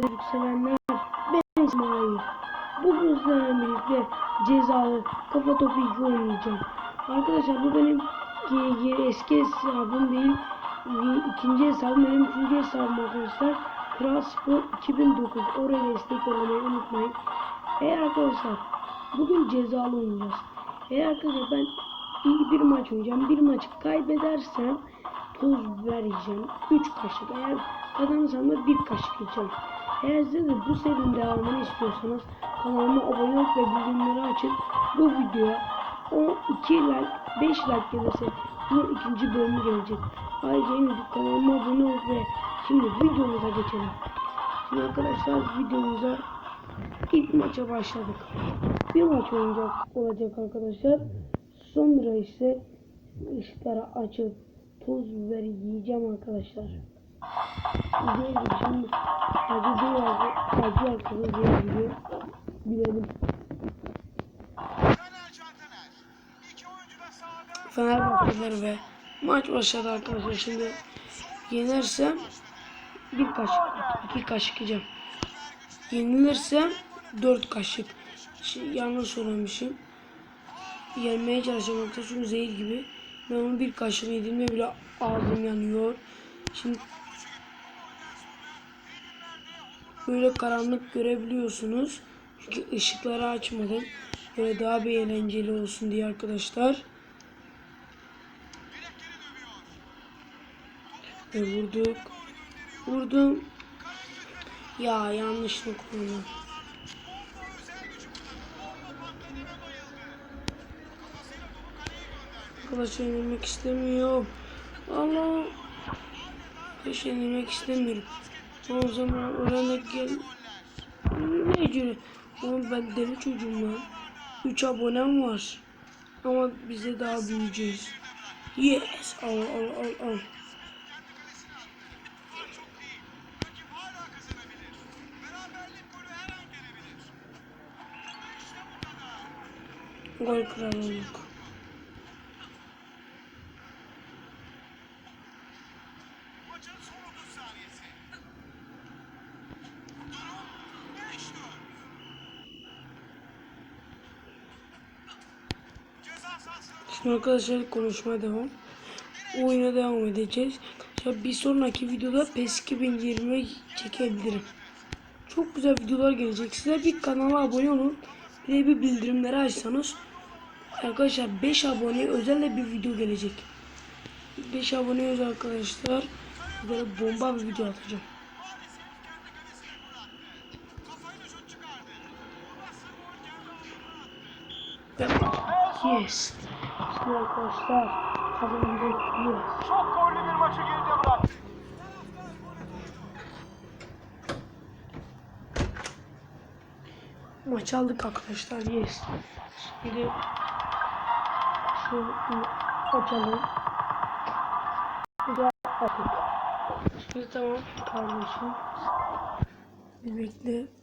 Türk sevenler ben İsmail. Bugün sizlerle birlikte cezalı kafa topu 2 oynayacağım. Arkadaşlar bu benim ge- ge- eski hesabım değil. İkinci hesabım benim üçüncü hesabım arkadaşlar. Kral Spor 2009 oraya destek olmayı unutmayın. Eğer arkadaşlar bugün cezalı oynayacağız. Eğer arkadaşlar ben iyi bir maç oynayacağım. Bir maçı kaybedersem toz vereceğim. 3 kaşık. Eğer kazanırsam da 1 kaşık yiyeceğim. Eğer siz de bu serinin devamını istiyorsanız kanalıma abone olup ve bildirimleri açın. Bu videoya 12 like, 5 like gelirse bunun ikinci bölümü gelecek. Ayrıca de kanalıma abone olup ve şimdi videomuza geçelim. Şimdi arkadaşlar videomuza ilk maça başladık. Bir maç oynayacak olacak arkadaşlar. Sonra ise ışıkları açıp toz biberi yiyeceğim arkadaşlar. Değil şimdi acı değil acı, acı arkadaşlar diye biliyor. Bilelim. Fenerbahçeler ve maç başladı arkadaşlar. Şimdi yenersem bir kaşık, iki kaşık yiyeceğim. Yenilirsem dört kaşık. Şey, yanlış söylemişim. Yenmeye çalışacağım çünkü zehir gibi. Ben onu bir kaşık yediğimde bile ağzım yanıyor. Şimdi böyle karanlık görebiliyorsunuz. Çünkü ışıkları açmadım. Böyle daha bir eğlenceli olsun diye arkadaşlar. Ve vurduk. Vurdum. Ya yanlışlık oldu. Arkadaşlar yenilmek istemiyorum. Allah. Hiç yenilmek istemiyorum. O zaman oraya gel. Ne cüre? Oğlum ben deli çocuğum lan. 3 abonem var. Ama bize daha büyüyeceğiz. Yes. Al al al al. Gol kralı olduk. Şimdi arkadaşlar konuşmaya devam. Oyuna devam edeceğiz. Ya bir sonraki videoda PES 2020 çekebilirim. Çok güzel videolar gelecek. Size bir kanala abone olun. Bir de bir bildirimleri açsanız. Arkadaşlar 5 abone özel bir video gelecek. 5 abone özel arkadaşlar. Böyle bomba bir video atacağım. Yes. Şimdi arkadaşlar kazandık. Yes. Çok gollü bir maçı geride bıraktı. Maç aldık arkadaşlar. Yes. Şimdi şu açalım. Bir de attık. Şimdi tamam kardeşim. Bir bekle.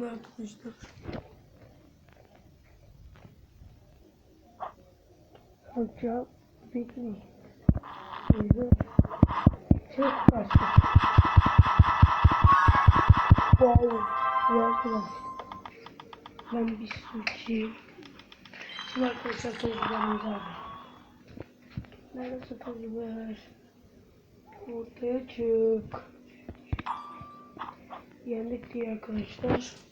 Şimdi arkadaşlar. Hoca bekleyin. Şimdi çok başka. Wow. Arkadaşlar. Ben bir su içeyim. Şimdi arkadaşlar toz biberimizi aldım. Nerede toz biber? Ortaya çık. Yendik diye arkadaşlar.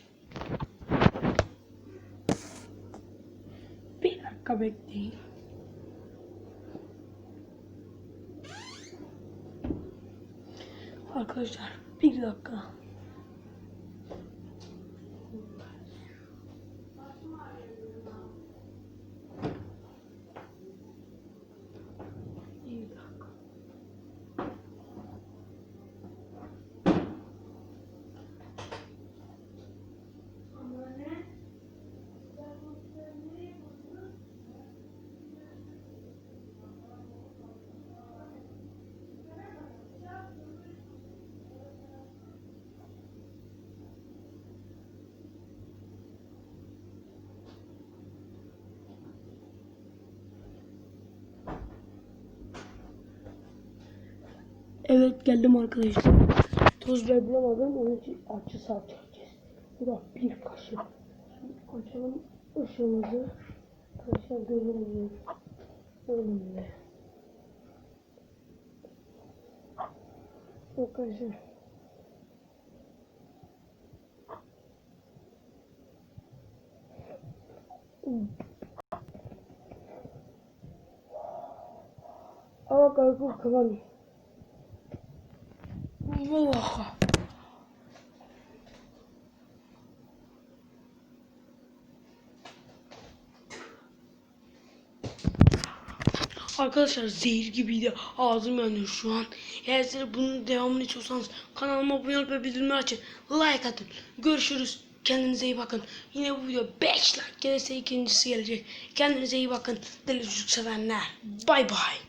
Bir dakika bekleyin. Arkadaşlar bir dakika. Evet geldim arkadaşlar. Toz biber bulamadım. Onun için acı salça yiyeceğiz. Bu da bir kaşık. Şimdi açalım ışığımızı. Arkadaşlar gözümüzü. Önümde. Arkadaşlar. Ama kalkıp kıvamıyor. Arkadaşlar zehir gibiydi. Ağzım yanıyor şu an. Eğer siz bunun devamını istiyorsanız kanalıma abone olup bildirimleri açın. Like atın. Görüşürüz. Kendinize iyi bakın. Yine bu video 5 like gelirse ikincisi gelecek. Kendinize iyi bakın. Deli çocuk sevenler. Bay bay.